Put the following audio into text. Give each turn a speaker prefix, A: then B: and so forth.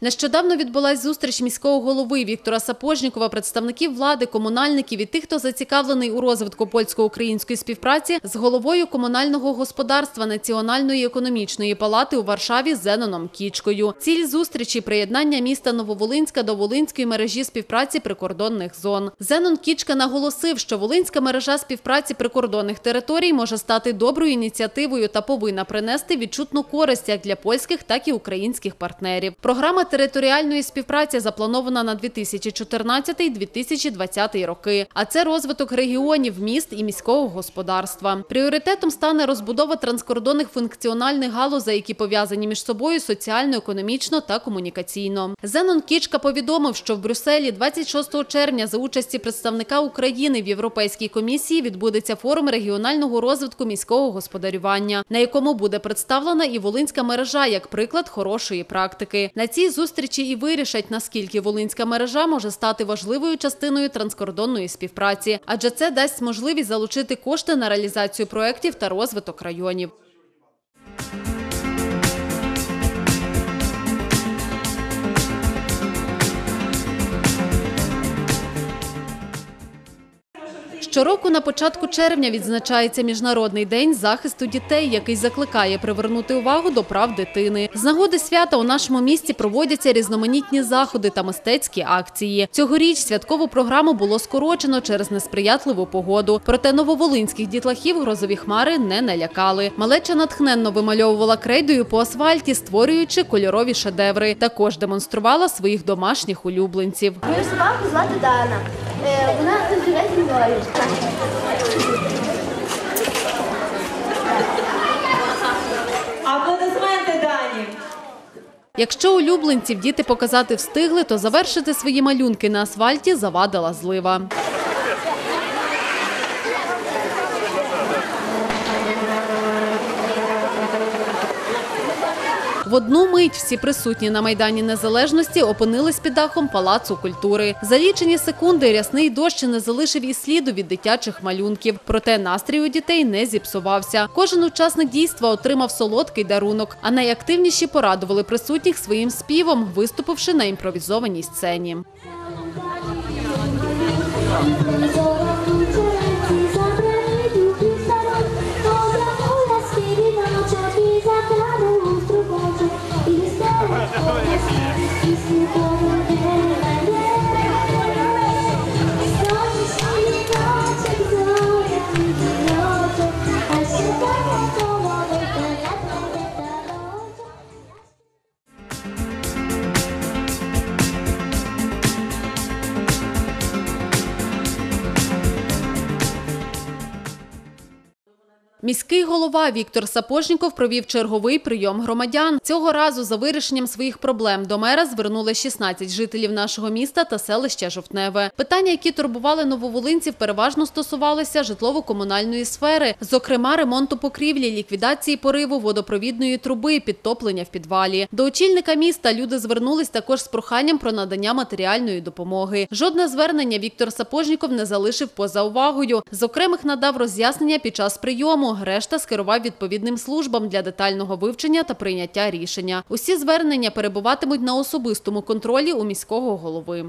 A: Нещодавно відбулась зустріч міського голови Віктора Сапожнікова, представників влади, комунальників і тих, хто зацікавлений у розвитку польсько-української співпраці з головою комунального господарства Національної економічної палати у Варшаві Зеноном Кічкою. Ціль зустрічі – приєднання міста Нововолинська до Волинської мережі співпраці прикордонних зон. Зенон Кічка наголосив, що Волинська мережа співпраці прикордонних територій може стати доброю ініціативою та повинна принести відчутну користь як для польських, так і українських партнерів. Програма територіальної співпраці запланована на 2014-2020 роки. А це розвиток регіонів, міст і міського господарства. Пріоритетом стане розбудова транскордонних функціональних галузей, які пов'язані між собою соціально, економічно та комунікаційно. Зенон Кічка повідомив, що в Брюсселі 26 червня за участі представника України в Європейській комісії відбудеться форум регіонального розвитку міського господарювання, на якому буде представлена і Волинська мережа як приклад хорошої практики. На цій зустрічі і вирішать, наскільки Волинська мережа може стати важливою частиною транскордонної співпраці, адже це дасть можливість залучити кошти на реалізацію проєктів та розвиток районів. Щороку на початку червня відзначається Міжнародний день захисту дітей, який закликає привернути увагу до прав дитини. З нагоди свята у нашому місті проводяться різноманітні заходи та мистецькі акції. Цьогоріч святкову програму було скорочено через несприятливу погоду. Проте нововолинських дітлахів грозові хмари не налякали. Малеча натхненно вимальовувала крейдою по асфальті, створюючи кольорові шедеври. Також демонструвала своїх домашніх улюбленців.
B: Мою собаку звати Дана. Е, Вона тут живе зі мною.
C: Аплодисменти Дані.
A: Якщо улюбленців діти показати встигли, то завершити свої малюнки на асфальті завадила злива. В одну мить всі присутні на Майдані Незалежності опинились під дахом Палацу культури. За лічені секунди рясний дощ не залишив і сліду від дитячих малюнків. Проте настрій у дітей не зіпсувався. Кожен учасник дійства отримав солодкий дарунок, а найактивніші порадували присутніх своїм співом, виступивши на імпровізованій сцені. Міський голова Віктор Сапожніков провів черговий прийом громадян. Цього разу за вирішенням своїх проблем до мера звернули 16 жителів нашого міста та селища Жовтневе. Питання, які турбували нововолинців, переважно стосувалися житлово-комунальної сфери, зокрема ремонту покрівлі, ліквідації пориву водопровідної труби, підтоплення в підвалі. До очільника міста люди звернулись також з проханням про надання матеріальної допомоги. Жодне звернення Віктор Сапожніков не залишив поза увагою. З окремих надав роз'яснення під час прийому. Решта скерував відповідним службам для детального вивчення та прийняття рішення. Усі звернення перебуватимуть на особистому контролі у міського голови.